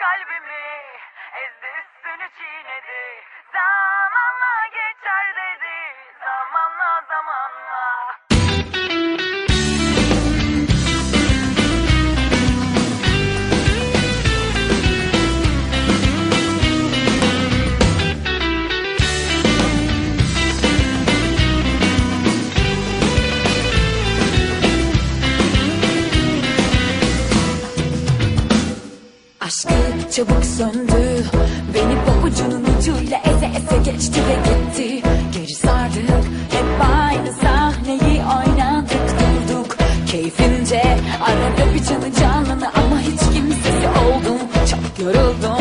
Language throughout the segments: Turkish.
kalbimi Ezdi üstünü çiğnedi. Zamanla geçer dedi Zamanla zamanla çabuk söndü. Beni pabucunun ucuyla eze eze geçti ve gitti. Geri sardık. Hep aynı sahneyi oynadık durduk Keyfince arada bir canı canını ama hiç kimsesi oldum Çok yoruldum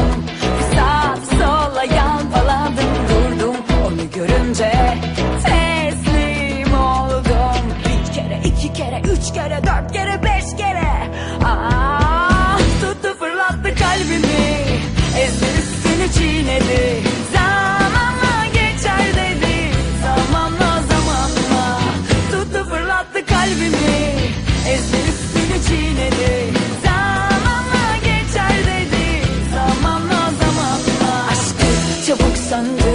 çabuk söndü.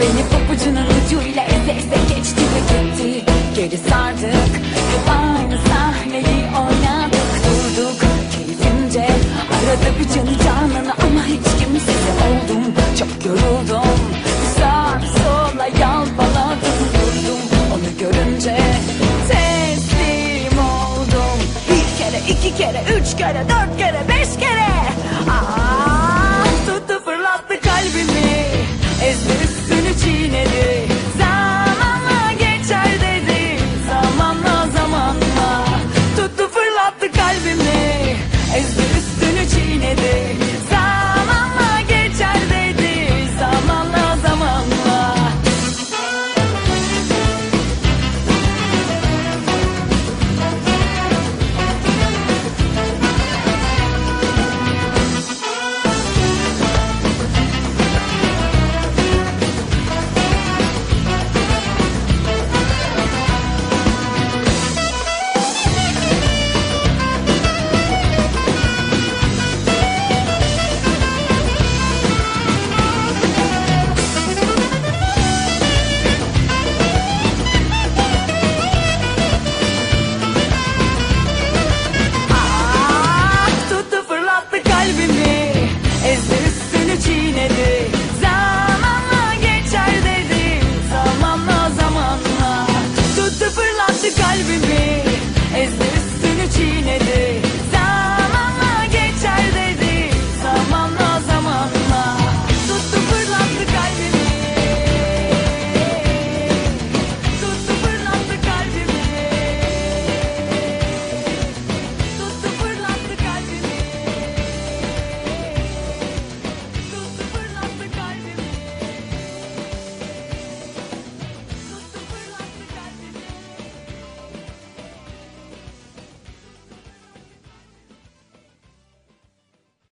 Beni pabucunun ucuyla eze eze geçti ve gitti. Geri sardık. Hep aynı sahneyi oynadık durduk. Keyfince arada bir canı canını ama hiç kimsesi oldum. Çok yoruldum. Saat sola yalpaladım durdum. Onu görünce teslim oldum. Bir kere iki kere üç kere dört kere beş kere